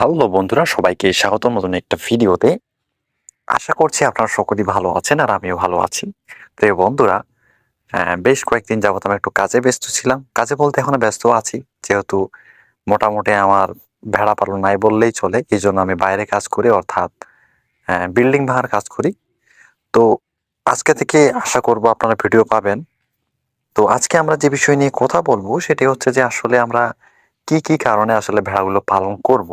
Hello বন্ধুরা, সবাইকে স্বাগত নতুন একটা ভিডিওতে। আশা করছি আপনারা সকলেই ভালো আছেন আর আমিও ভালো আছি। তো বন্ধুরা বেশ কয়েকদিন যাবত আমি একটু কাজে ব্যস্ত ছিলাম। কাজে বলতে এখনও ব্যস্ত আছি, যেহেতু মোটামুটি আমার ভেড়া পালন নাই বললেই চলে এই জন্য আমি বাইরে কাজ করি, অর্থাৎ বিল্ডিং ভাঙার কাজ করি। তো আজকে থেকে আশা করব আপনারা ভিডিও পাবেন। তো আজকে আমরা যে বিষয় নিয়ে কথা বলব, সেটি হচ্ছে যে আসলে আমরা কি কি কারণে আসলে ভেড়াগুলো পালন করব।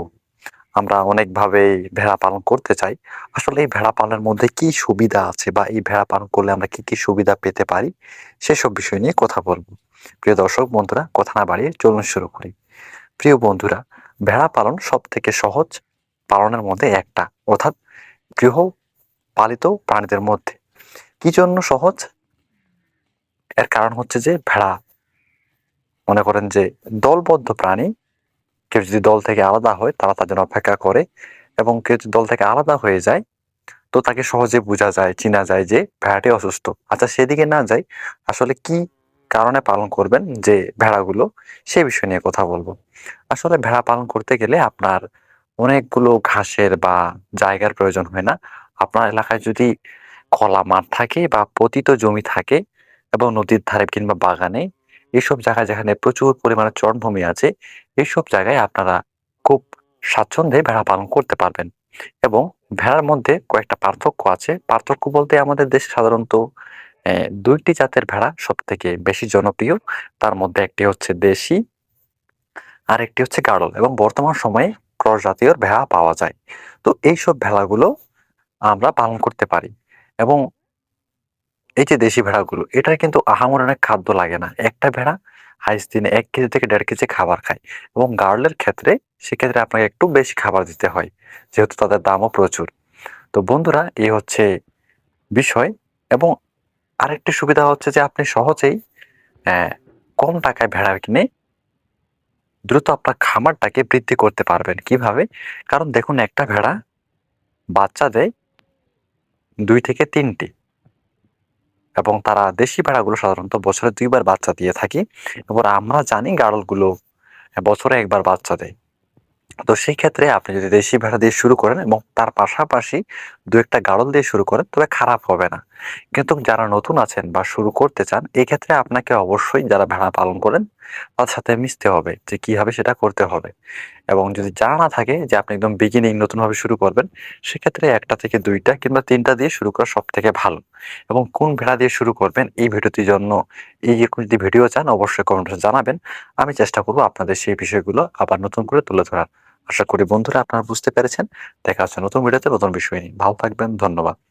আমরা অনেকভাবেই ভেড়া পালন করতে চাই। আসলে এই ভেড়া পালনের মধ্যে কি সুবিধা আছে বা এই ভেড়া পালন করলে আমরা কি কি সুবিধা পেতে পারি, সেসব বিষয় নিয়ে কথা বলব। প্রিয় দর্শক, বন্ধুরা, কথা না বাড়িয়ে চলুন শুরু করি। প্রিয় বন্ধুরা, ভেড়া পালন সব থেকে সহজ পালনের মধ্যে একটা, অর্থাৎ গৃহ পালিত প্রাণীদের মধ্যে। কি জন্য সহজ? এর কারণ হচ্ছে যে ভেড়া, মনে করেন যে দলবদ্ধ প্রাণী কেউ যদি দল থেকে আলাদা হয়, তারা তার জন্য অপেক্ষা করে এবং কেউ যদি দল থেকে আলাদা হয়ে যায়, তো তাকে সহজে বোঝা যায়, চিনা যায় যে ভেড়াটি অসুস্থ। আচ্ছা সেদিকে না যাই, আসলে কি কারণে পালন করবেন যে ভেড়াগুলো, সে বিষয় নিয়ে কথা বলব। আসলে ভেড়া পালন করতে গেলে আপনার অনেকগুলো ঘাসের বা জায়গার প্রয়োজন হয় না। আপনার এলাকায় যদি খোলা মাঠ থাকে বা পতিত জমি থাকে এবং নদীর ধারে কিংবা বাগানে এইসব জায়গায় যেখানে প্রচুর পরিমাণে চরণভূমি আছে এইসব জায়গায় আপনারা খুব স্বাচ্ছন্দ্যে ভেড়া পালন করতে পারবেন। এবং ভেড়ার মধ্যে কয়েকটা পার্থক্য আছে। পার্থক্য বলতে আমাদের দেশে সাধারণত দুইটি জাতের ভেড়া সব থেকে বেশি জনপ্রিয়। তার মধ্যে একটি হচ্ছে দেশি, আর একটি হচ্ছে গাড়ল এবং বর্তমান সময়ে ক্রস জাতীয় ভেড়া পাওয়া যায়। তো এইসব ভেড়াগুলো আমরা পালন করতে পারি। এবং এই যে দেশি ভেড়াগুলো, এটার কিন্তু আহামর অনেক খাদ্য লাগে না। একটা ভেড়া হাইস দিনে এক কেজি থেকে দেড় কেজি খাবার খায় এবং গার্লের ক্ষেত্রে সেক্ষেত্রে আপনাকে একটু বেশি খাবার দিতে হয়, যেহেতু তাদের দামও প্রচুর। তো বন্ধুরা এই হচ্ছে বিষয় এবং আরেকটি সুবিধা হচ্ছে যে আপনি সহজেই কম টাকায় ভেড়া কিনে দ্রুত আপনার খামারটাকে বৃদ্ধি করতে পারবেন। কীভাবে? কারণ দেখুন, একটা ভেড়া বাচ্চা দেয় দুই থেকে তিনটি। এবং তারা দেশি ভেড়াগুলো সাধারণত বছরে দুইবার বাচ্চা দিয়ে থাকে। এবং আমরা জানি গাড়লগুলো বছরে একবার বাচ্চা দেয়। তো সেই ক্ষেত্রে আপনি যদি দেশি ভেড়া দিয়ে শুরু করেন এবং তার পাশাপাশি দু একটা গাড়ল দিয়ে শুরু করেন, তবে খারাপ হবে না। কিন্তু যারা নতুন আছেন বা শুরু করতে চান, এক্ষেত্রে ক্ষেত্রে আপনাকে অবশ্যই যারা ভেড়া পালন করেন তার সাথে মিশতে হবে যে কীভাবে সেটা করতে হবে। এবং যদি জানা না থাকে যে আপনি একদম বিগিনিং নতুনভাবে শুরু করবেন, সেক্ষেত্রে একটা থেকে দুইটা কিংবা তিনটা দিয়ে শুরু করা সব থেকে ভালো। এবং কোন ভেড়া দিয়ে শুরু করবেন এই ভিডিওটির জন্য, এই যদি ভিডিও চান, অবশ্যই কমেন্টে জানাবেন। আমি চেষ্টা করব আপনাদের সেই বিষয়গুলো আবার নতুন করে তুলে ধরার। আশা করি বন্ধুরা আপনারা বুঝতে পেরেছেন। দেখা হচ্ছে নতুন ভিডিওতে নতুন বিষয় নিয়ে। ভালো থাকবেন, ধন্যবাদ।